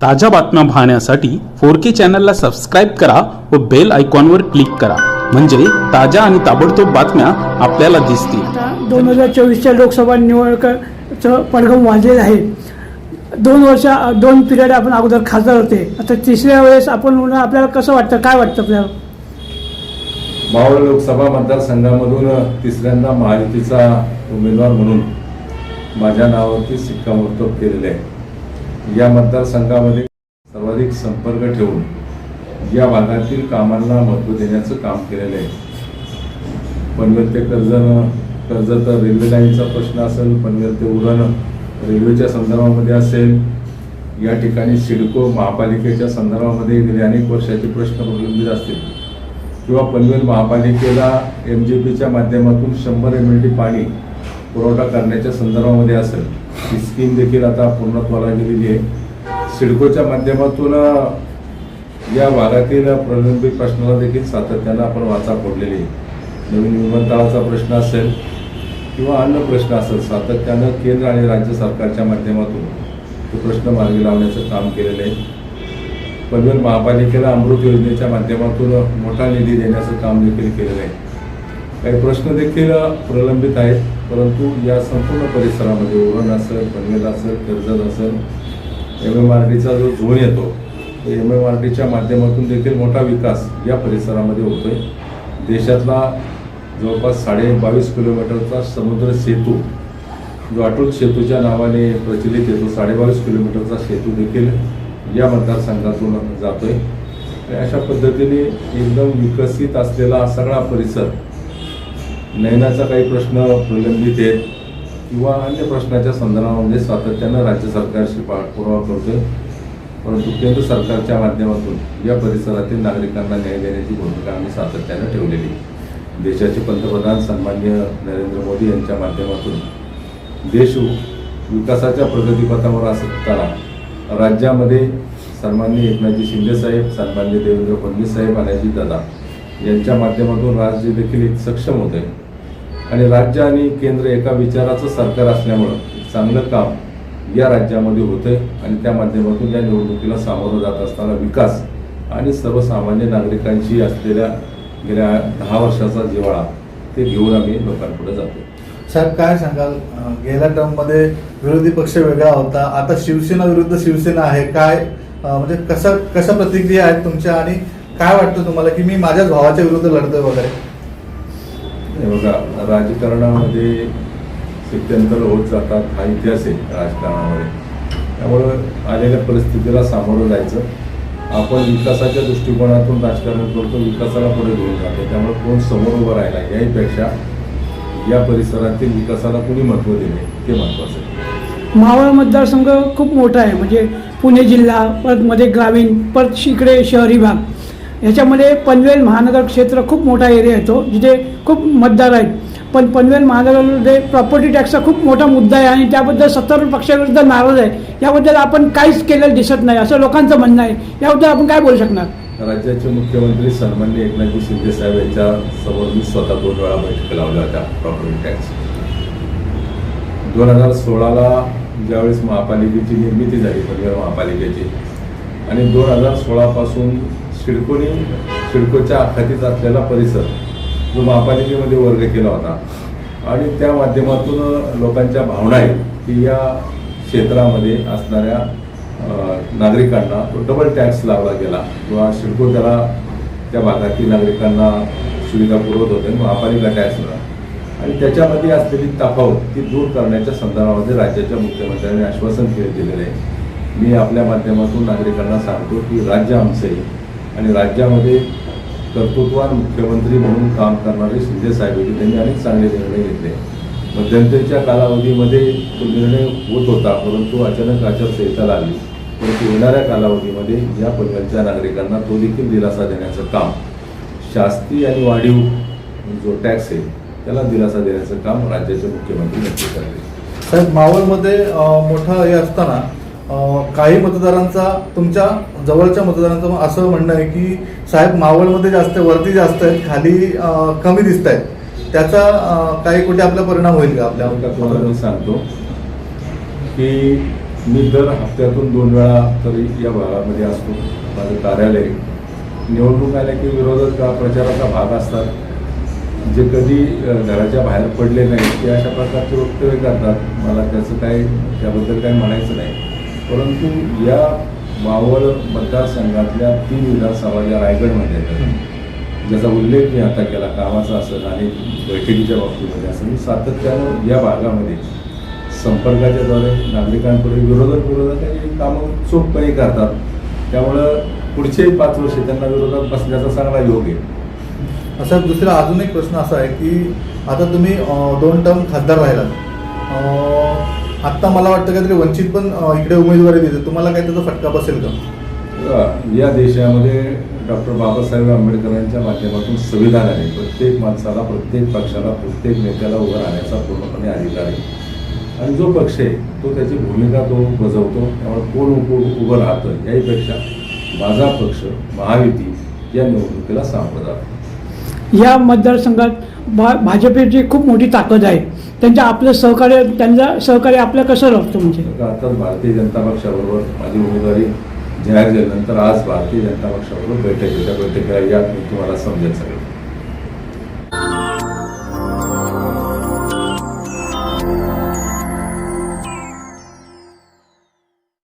ताज्या बातम्या पाहण्यासाठी फोर के चॅनलला सबस्क्राईब करा व बेल आयकॉनवर क्लिक करा. म्हणजे ताज्या आणि ताबडतोब बातम्या आपल्याला दिसतील. दोन हजार चोवीसच्या लोकसभा निवडणुकीचं पडघम वाजलेलं आहे. दोन वर्ष दोन पिरियड आपण अगोदर खासदार होते. आता तिसऱ्या वेळेस आपण आपल्याला कसं वाटतं? काय वाटतं आपल्याला? मावळ लोकसभा मतदारसंघामधून तिसऱ्यांदा महायुतीचा उमेदवार म्हणून माझ्या नावावरती शिक्कामोर्तब केलेले आहे. या मतदारसंघामध्ये सर्वाधिक संपर्क ठेवून या भागातील कामांना महत्त्व देण्याचं काम केलेलं आहे. पनवेल ते कर्जन कर्जत रेल्वे लाईनचा प्रश्न असेल पनवेल ते उरण रेल्वेच्या संदर्भामध्ये असेल या ठिकाणी सिडको महापालिकेच्या संदर्भामध्ये गेले अनेक वर्षाचे प्रश्न प्रलंबित असतील. किंवा पनवेल महापालिकेला एम जे पीच्या माध्यमातून शंभर एम एल टी पाणी पुरवठा करण्याच्या संदर्भामध्ये असेल. ही स्कीम देखील आता पूर्णत्वाला गेलेली आहे. सिडकोच्या माध्यमातून या भागातील प्रलंबित प्रश्नाला देखील सातत्यानं आपण वाचा फोडलेली आहे. नवीन विमानतळाचा प्रश्न असेल किंवा अन्य प्रश्न असेल सातत्यानं केंद्र आणि राज्य सरकारच्या माध्यमातून तो प्रश्न मार्गी लावण्याचं काम केलेलं आहे. पनवेल महापालिकेला अमृत योजनेच्या माध्यमातून मोठा निधी देण्याचं काम देखील केलेलं आहे. काही प्रश्न देखील प्रलंबित आहेत. परंतु या संपूर्ण परिसरामध्ये उरण असेल पनवेल असेल कर्जत असेल एम एम आर डीचा जो झोन येतो एम एम आर डीच्या माध्यमातून देखील मोठा विकास या परिसरामध्ये होतो आहे देशातला जवळपास साडे बावीस किलोमीटरचा समुद्र सेतू जो अटूट सेतूच्या नावाने प्रचलित येतो साडेबावीस किलोमीटरचा सेतू देखील या मतदारसंघातून जातो आहे अशा पद्धतीने एकदम विकसित असलेला सगळा परिसर नयनाचा काही प्रश्न प्रलंबित आहेत किंवा अन्य प्रश्नाच्या संदर्भामध्ये सातत्यानं राज्य सरकारशी पाठपुरावा करतोय. परंतु केंद्र सरकारच्या माध्यमातून या परिसरातील नागरिकांना न्याय देण्याची भूमिका आम्ही सातत्यानं ठेवलेली देशाचे पंतप्रधान सन्मान्य नरेंद्र मोदी यांच्या माध्यमातून देश विकासाच्या प्रगतीपथावर असताना राज्यामध्ये सन्मान्य एकनाथजी शिंदे साहेब सन्मान्य देवेंद्र फडणवीस साहेब आणि अजित दादा यांच्या माध्यमातून राज्य देखील एक सक्षम होत आहे. आणि राज्य आणि केंद्र एका विचाराचं सरकार असल्यामुळं चांगलं काम या राज्यामध्ये होतंय आणि त्या माध्यमातून या निवडणुकीला सामोरं जात असताना विकास आणि सर्वसामान्य नागरिकांशी असलेल्या गेल्या दहा वर्षाचा जिव्हाळा ते घेऊन आम्ही लोकांपुढे जातो साहेब काय सांगाल? गेल्या टर्ममध्ये विरोधी पक्ष वेगळा होता. आता शिवसेना विरुद्ध शिवसेना आहे. काय म्हणजे कसं कशा प्रतिक्रिया आहेत तुमच्या आणि काय वाटतं तुम्हाला की मी माझ्याच भावाच्या विरुद्ध लढतोय वगैरे? हे बघा राजकारणामध्ये स्थित्यंतर होत जातात हा इतिहास आहे राजकारणामध्ये. त्यामुळं आलेल्या परिस्थितीला सामोरं जायचं. आपण विकासाच्या दृष्टिकोनातून राजकारण करतो विकासाला पुढे घेऊन जातो. त्यामुळे कोण समोर उभं राहिला याहीपेक्षा या परिसरातील विकासाला कुणी महत्त्व दिले ते महत्त्वाचं आहे. मावळ मतदारसंघ खूप मोठा आहे. म्हणजे पुणे जिल्हा परत मध्ये ग्रामीण परत इकडे शहरी भाग. ह्याच्यामध्ये पनवेल महानगर क्षेत्र खूप मोठा एरिया येतो जिथे खूप मतदार आहेत. पण पनवेल महानगरमध्ये प्रॉपर्टी टॅक्सचा खूप मोठा मुद्दा आहे आणि त्याबद्दल सत्तर पक्षाविरुद्ध नाराज आहे. याबद्दल आपण काहीच केलेलं दिसत नाही असं लोकांचं म्हणणं आहे. याबद्दल आपण काय बोलू शकणार? राज्याचे मुख्यमंत्री सन्मान्य एकनाथजी शिंदे साहेब यांच्या समोर मी स्वतः दोन वेळा बैठका लावल्या होत्या प्रॉपर्टी टॅक्स दोन हजार सोळाला ज्यावेळेस महापालिकेची निर्मिती झाली पनवेल महापालिकेची आणि दोन हजार सोळापासून सिडकोने सिडकोच्या अखातीत असलेला परिसर जो महापालिकेमध्ये वर्ग केला होता. आणि त्या माध्यमातून लोकांच्या भावना आहेत की या क्षेत्रामध्ये असणाऱ्या नागरिकांना तो डबल टॅक्स लावला गेला. किंवा सिडको त्याला त्या भागातील नागरिकांना सुविधा पुरवत होते आणि महापालिका टॅक्स आणि त्याच्यामध्ये असलेली तफावत ती दूर करण्याच्या संदर्भामध्ये राज्याच्या मुख्यमंत्र्यांनी आश्वासन केले दिलेलं आहे. मी आपल्या माध्यमातून नागरिकांना सांगतो की राज्य आमचं आहे. आणि राज्यामध्ये कर्तृत्वान मुख्यमंत्री म्हणून काम करणारे शिंदेसाहेब होते. त्यांनी अनेक चांगले निर्णय घेतले. मध्यंतरीच्या कालावधीमध्ये तो निर्णय होत होता परंतु अचानक आचारसंहिता लागली परंतु येणाऱ्या कालावधीमध्ये या पनवेलच्या नागरिकांना तो देखील दिलासा देण्याचं काम शास्ती आणि वाढीव जो टॅक्स आहे त्याला दिलासा देण्याचं काम राज्याचे मुख्यमंत्री नक्की करते साहेब मावळमध्ये मोठा मोठं हे असताना काही मतदारांचा तुमच्या जवळच्या मतदारांचं असं म्हणणं आहे की साहेब मावळमध्ये जास्त वरती जास्त आहेत खाली कमी दिसत आहेत त्याचा काही कुठे आपला परिणाम होईल का आपल्या मी सांगतो की मी दर हप्त्यातून दोन वेळा तरी या भागामध्ये असतो. माझं कार्यालय निवडणूक आल्या की विरोधक प्रचाराचा भाग असतात? जे कधी घराच्या बाहेर पडले नाहीत ते अशा प्रकारचे वक्तव्य करतात. मला त्याचं काय त्याबद्दल काही म्हणायचं नाही. परंतु या मावळ मतदारसंघातल्या तीन विधानसभा ज्या रायगडमध्ये आहेत. ज्याचा उल्लेख मी आता केला कामाचा असेल आणि बैठकीच्या बाबतीमध्ये असेल मी सातत्यानं या भागामध्ये संपर्काच्या द्वारे नागरिकांकडे विरोधक विरोधक कामं चोखपणे करतात. त्यामुळं पुढचे पाच वर्ष त्यांना विरोधात बसण्याचा चांगला योग आहे. असा दुसरा अजून एक प्रश्न असा आहे की आता तुम्ही दोन टर्म खासदार राहिलात. आत्ता मला वाटतं काहीतरी वंचित पण इकडे उमेदवारी देते तुम्हाला काही त्याचा फटका बसेल का? या देशामध्ये डॉक्टर बाबासाहेब आंबेडकरांच्या माध्यमातून संविधान आहे. प्रत्येक माणसाला प्रत्येक पक्षाला प्रत्येक नेत्याला उभं राहण्याचा पूर्णपणे अधिकार आहे. आणि जो पक्ष आहे तो त्याची भूमिका तो बजावतो. त्यामुळे कोण उभं उभं राहतं याहीपेक्षा माझा पक्ष महायुती या निवडणुकीला सामोरं जातो. या मतदारसंघात भा भाजपची खूप मोठी ताकद आहे त्यांच्या आपलं सहकार्य त्यांचा सहकार्य आपलं कसं लागतं म्हणजे? आता भारतीय जनता पक्षाबरोबर माझी उमेदवारी जाहीर झाल्यानंतर आज भारतीय जनता पक्षाबरोबर बैठक आहे. बैठक या मी तुम्हाला समजेल सगळं.